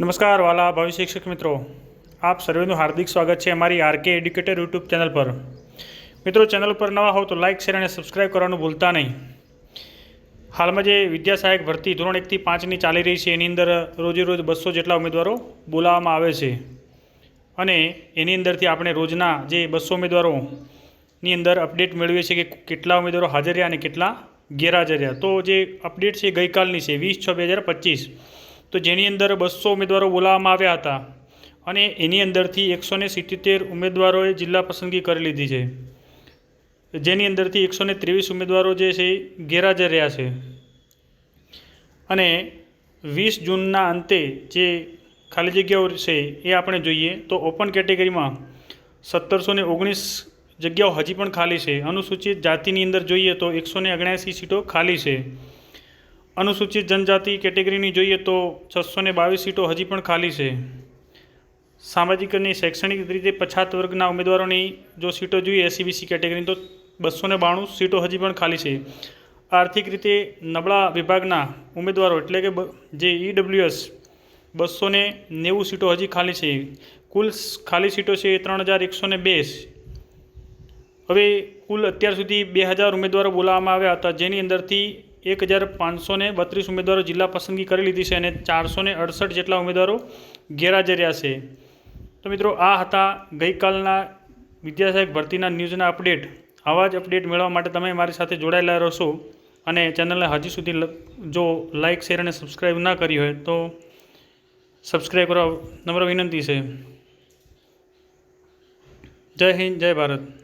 નમસ્કાર વાલા ભાવિ શિક્ષક મિત્રો. આપ સર્વેનું હાર્દિક સ્વાગત છે અમારી આરકે એડ્યુકેટર યુટ્યુબ ચેનલ પર. મિત્રો, ચેનલ પર નવા હો તો લાઇક શેર અને સબસ્ક્રાઇબ કરવાનું ભૂલતા નહીં. હાલમાં જે વિદ્યા સહાયક ભરતી ધોરણ એકથી પાંચની ચાલી રહી છે, એની અંદર રોજે રોજ બસો જેટલા ઉમેદવારો બોલાવવામાં આવે છે. અને એની અંદરથી આપણે રોજના જે બસો ઉમેદવારોની અંદર અપડેટ મેળવીએ છીએ કે કેટલા ઉમેદવારો હાજર રહ્યા અને કેટલા ગેરહાજર રહ્યા. તો જે અપડેટ છે ગઈકાલની છે, વીસ છ, બે હજાર પચીસ. તો જેની અંદર બસો ઉમેદવારો બોલાવવામાં આવ્યા હતા અને એની અંદરથી એકસો ને સિત્યોતેર ઉમેદવારોએ જિલ્લા પસંદગી કરી લીધી છે. જેની અંદરથી એકસો ને ત્રેવીસ ઉમેદવારો જે છે ગેરહાજર રહ્યા છે. અને વીસ જૂનના અંતે જે ખાલી જગ્યાઓ છે એ આપણે જોઈએ તો ઓપન કેટેગરીમાં સત્તરસો ને ઓગણીસ જગ્યાઓ હજી પણ ખાલી છે. અનુસૂચિત જાતિની અંદર જોઈએ તો એકસો ને સીટો ખાલી છે. અનુસૂચિત જનજાતિ કેટેગરીની જોઈએ તો છસો ને બાવીસ સીટો હજી પણ ખાલી છે. સામાજિક અને શૈક્ષણિક રીતે પછાત વર્ગના ઉમેદવારોની જો સીટો જોઈએ એસસીબીસી કેટેગરીની, તો બસો ને બાણું સીટો હજી પણ ખાલી છે. આર્થિક રીતે નબળા વિભાગના ઉમેદવારો એટલે કે જે ઈડબ્લ્યુએસ બસો ને નેવું સીટો હજી ખાલી છે. કુલ ખાલી સીટો છે ત્રણ હજાર એકસો ને બે હવે કુલ અત્યાર સુધી બે હજાર ઉમેદવારો બોલાવવામાં આવ્યા હતા. જેની અંદરથી એક હજાર પાંચસો ને બત્રીસ ઉમેદવારો જિલ્લા પસંદગી કરી લીધી છે અને ચારસો ને અડસઠ જેટલા ઉમેદવારો ગેરહાજર રહ્યા છે. તો મિત્રો, આ હતા ગઈકાલના વિદ્યાસાહેબ ભરતીના ન્યૂઝના અપડેટ. આવા જ અપડેટ મેળવવા માટે તમે મારી સાથે જોડાયેલા રહેશો અને ચેનલને હજી સુધી જો લાઇક શેર અને સબસ્ક્રાઈબ ના કરી હોય તો સબસ્ક્રાઈબ કરવા નમ્ર વિનંતી છે. જય હિન્દ, જય ભારત.